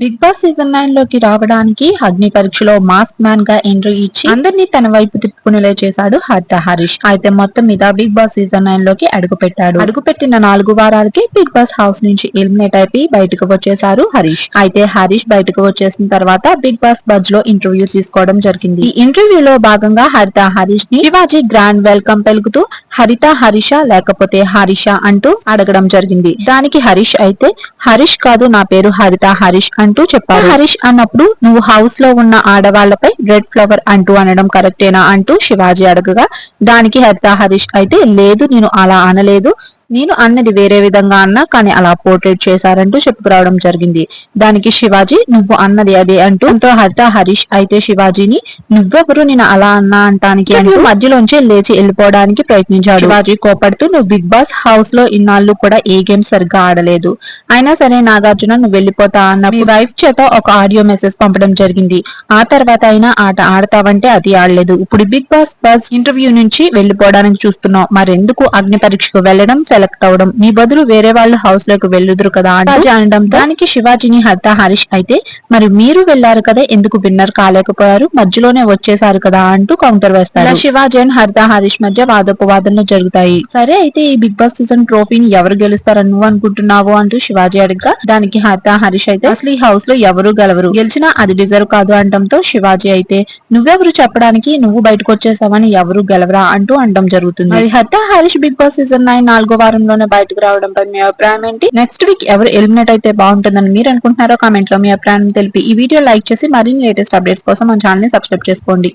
Big boss season నైన్లోకి రావడానికి అగ్ని పరీక్షలో మాస్క్ మ్యాన్గా ఎంట్రీ ఇచ్చి అందరినీ తన వైపు తిప్పుకునేలా చేశాడు హర్త హరీష్. అయితే మొత్తం మీద బిగ్ బాస్ సీజన్ నైన్లోకి అడుగు పెట్టాడు అడుగు పెట్టిన నాలుగు వారాలకి బిగ్ బాస్ హౌస్ నుంచి ఎలిమినేట్ అయిపోయి బయటకు వచ్చేశారు హరీష్. అయితే హరీష్ బయటకు వచ్చేసిన తర్వాత బిగ్ బాస్ బజ్లో ఇంటర్వ్యూ తీసుకోవడం జరిగింది. ఈ ఇంటర్వ్యూలో భాగంగా హరిత హరీష్ని శివాజీ గ్రాండ్ వెల్కమ్ పెలుగుతూ హరిత హరీష లేకపోతే హరీష అంటూ అడగడం జరిగింది. దానికి హరీష్ అయితే హరీష్ కాదు నా పేరు హరిత హరీష్ అంటూ చెప్పారు. హరీష్ అన్నప్పుడు నువ్వు హౌస్లో ఉన్న ఆడవాళ్ళపై రెడ్ ఫ్లవర్ అంటూ అనడం కరెక్టేనా అంటూ శివాజీ అడగగా దానికి హరిత హరీష్ అయితే లేదు నేను అలా అనలేదు. నేను అన్నది వేరే విధంగా అన్నా కానీ అలా పోర్ట్రేట్ చేశారంటూ చెప్పుకురావడం జరిగింది. దానికి శివాజీ నువ్వు అన్నది అదే అంటూ ఎంతో హరిత హరీష్ అయితే శివాజీని నువ్వెవరు? నేను అలా అన్నా అంటానికి అంటూ మధ్యలోంచి లేచి వెళ్ళిపోవడానికి ప్రయత్నించాడు. శివాజీ కోపడుతూ నువ్వు బిగ్ బాస్ హౌస్లో ఇన్నాళ్ళు కూడా ఏ గేమ్ సరిగ్గా ఆడలేదు. అయినా సరే నాగార్జున నువ్వు వెళ్ళిపోతా అన్న మీ వైఫ్ చేత ఒక ఆడియో మెసేజ్ పంపడం జరిగింది. ఆ తర్వాత అయినా ఆట ఆడతావంటే అది ఆడలేదు. ఇప్పుడు బిగ్ బాస్ బస్ ఇంటర్వ్యూ నుంచి వెళ్ళిపోవడానికి చూస్తున్నావు. మరెందుకు అగ్ని పరీక్షకు వెళ్ళడం సెలెక్ట్ అవడం. మీ బదులు వేరే వాళ్ళు హౌస్లోకి వెళ్ళుదురు కదా అని అనడం దానికి శివాజీని హత్త హరీష్ అయితే మరి మీరు వెళ్ళారు కదా ఎందుకు విన్నర్ కాలేకపోయారు? మధ్యలోనే వచ్చేసారు కదా అంటూ కౌంటర్ వేస్తారు. శివాజీ అండ్ హరిత హరీష్ మధ్య వాదోపవాదనలు జరుగుతాయి. సరే అయితే ఈ బిగ్ బాస్ సీజన్ ట్రోఫీని ఎవరు గెలుస్తారని నువ్వు అనుకుంటున్నావు? అంటూ శివాజీ అడగగా దానికి హరిత హరీష్ అయితే అసలు ఈ హౌస్లో ఎవరు గెలవరు? గెలిచినా అది డిజర్వ్ కాదు అంటంతో శివాజీ అయితే నువ్వెవరు చెప్పడానికి? నువ్వు బయటకు వచ్చేసావని ఎవరు గెలవరా? అంటూ అనడం జరుగుతుంది. Haritha Harish big boss season nine నాలుగో వారంలోనే బయటకు రావడంపై మీ అభిప్రాయం ఏంటి? నెక్స్ట్ వీక్ ఎవరు ఎలిమినేట్ అయితే బాగుంటుందని మీరు అనుకుంటున్నారో కామెంట్లో మీ అభిప్రాయం తెలిపి ఈ వీడియో లైక్ చేసి మరిన్ని లేటెస్ట్ అప్డేట్స్ కోసం మన ఛానల్ని సబ్స్క్రైబ్ చేసుకోండి.